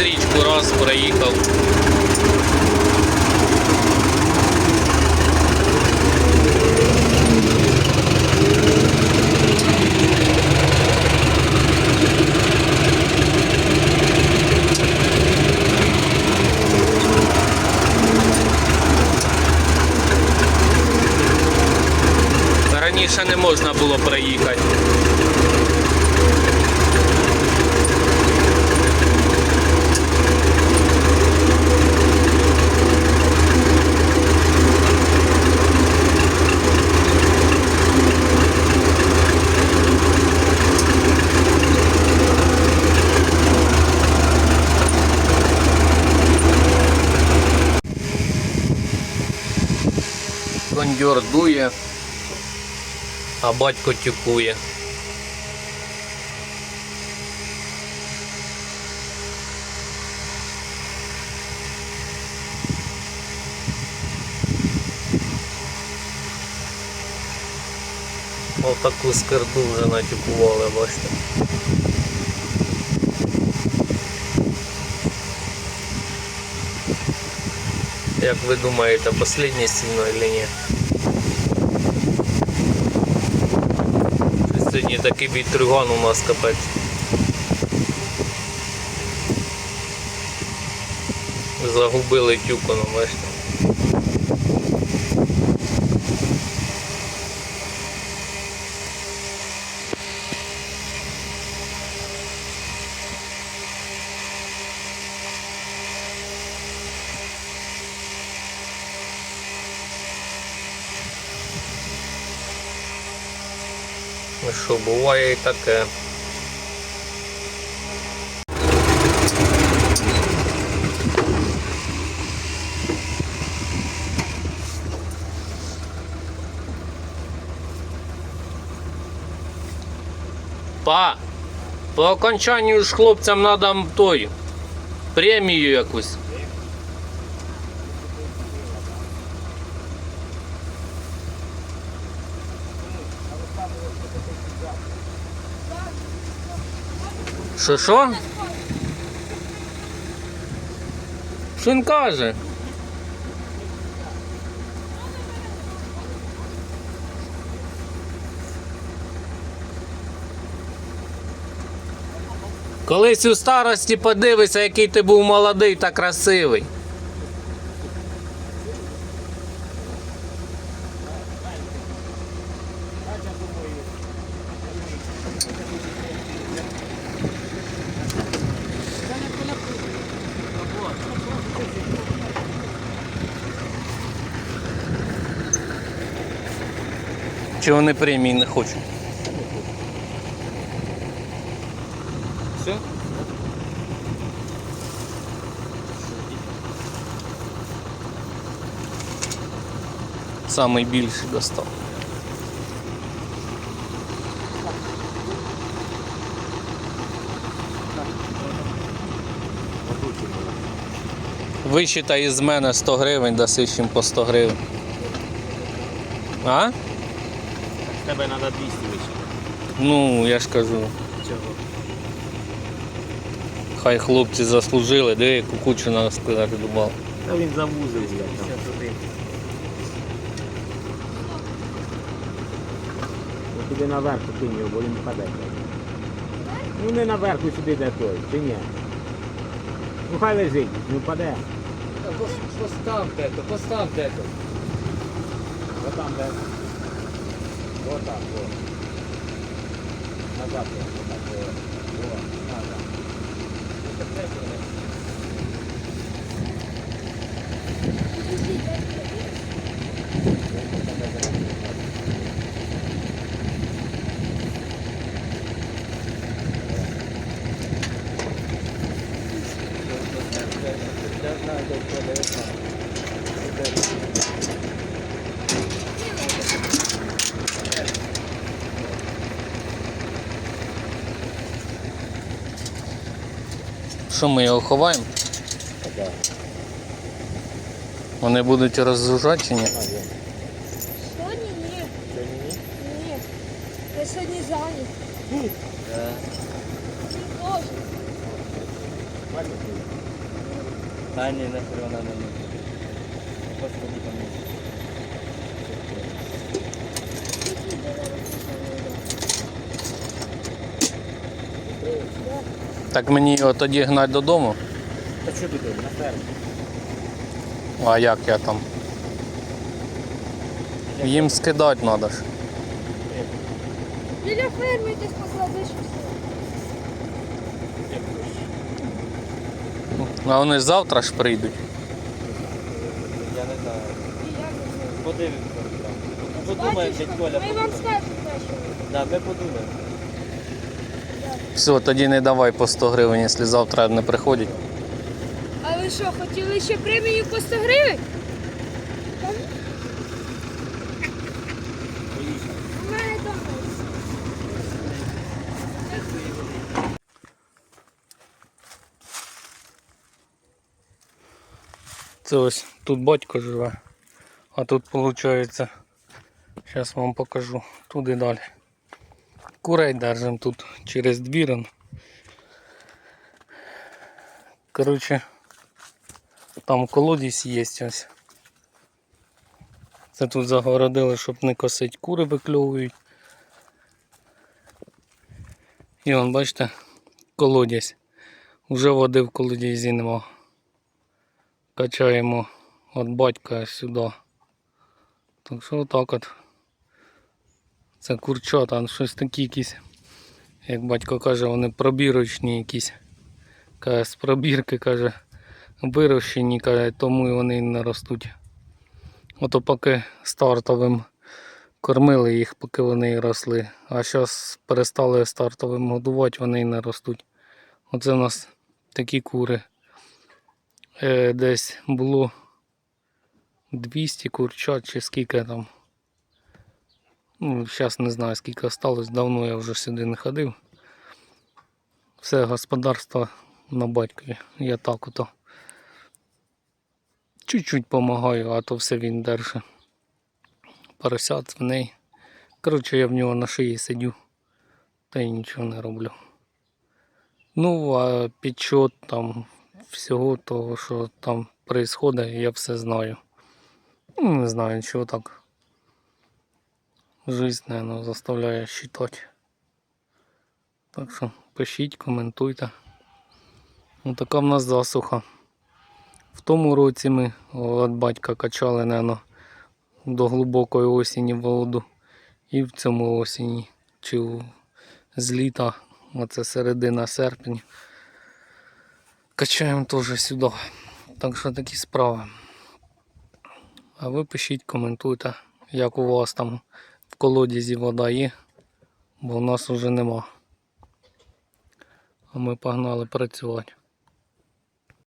річку раз проїхав. Раніше не можна було проїхати. Кондьор а батько тюкує. Отаку скирду вже натюкували, бачите. Як ви думаєте, останнє сильно чи ні? Сьогодні такий бітригон у нас капець. Загубили тюкону, бачите. Що, буває і таке. Па, по окончанню ж хлопцям треба той премію якусь. Що що? Що він каже? Колись у старості подивися, який ти був молодий та красивий. Чи вони премії не хочуть? Все? Самий більший достав. Висчитай із мене 100 гривень, даси їм по 100 гривень. А? Тебе треба 200 вище. Ну, я ж кажу. Чого? Хай хлопці заслужили, де яку кучу треба сказати думав. Та він завузив, блядь. там. Ну, Туди наверх кинь його, бо він впаде. Ну не наверх і сюди де той, чи ні? Ну хай лежить, не впаде. Поставте это, поставте это. Вот там де. Вот так, вот. Назад, вот так, вот. Вот, назад. Що ми його ховаємо? Вони будуть розгружати чи ні? Сьогодні ні. Ні. Я сьогодні зайнят. Теж. Та ні, нахер вона не. Просто тоді там. Так мені його тоді гнати додому. Та що туди, на ферму? А як я там? Їм скидати треба ж. Біля ферми десь покладеш усе. А вони завтра ж прийдуть. Я не знаю. Подивимося. Подумаємо, дядь Коля. Ми вам скажемо ввечері. Да, ми подумаємо. Все, тоді не давай по 100 гривень, якщо завтра не приходять. А ви що, хотіли ще премію по 100 гривень? Це ось тут батько живе. А тут виходить, зараз вам покажу туди далі. Курей держимо тут через двір. Коротше, там колодязь є ось. Це тут загородили, щоб не косить, кури викльовують. І вон, бачите, колодязь. Уже води в колодязі нема качаємо від батька сюди. Так що отак от. Це курчата, ну, щось такі якісь, як батько каже, вони пробірочні якісь. Каже, з пробірки каже, вирощені, каже, тому і вони не ростуть. Ото поки стартовим кормили їх, поки вони росли. А зараз перестали стартовим годувати, вони і не ростуть. Оце у нас такі кури е, десь було 200 курчат чи скільки там. Ну, зараз не знаю скільки осталось, давно я вже сюди не ходив. Все господарство на батькові. Я так ото. Чуть-чуть допомагаю, а то все він держить. Поросят, свиней. Коротше, я в нього на шиї сидю. Та й нічого не роблю. Ну, а підчот там всього того, що там відбувається, я все знаю. Ну, не знаю, чого так. Жизнь, наверное, заставляє считати. Так що пишіть, коментуйте. Ну, така в нас засуха. В тому році ми від батька качали, наверное, до глибокої осені воду. І в цьому осені, чи з літа, оце середина серпня. Качаємо теж сюди. Так що такі справи. А ви пишіть, коментуйте, як у вас там колодязі вода є, бо в нас вже нема. А ми погнали працювати.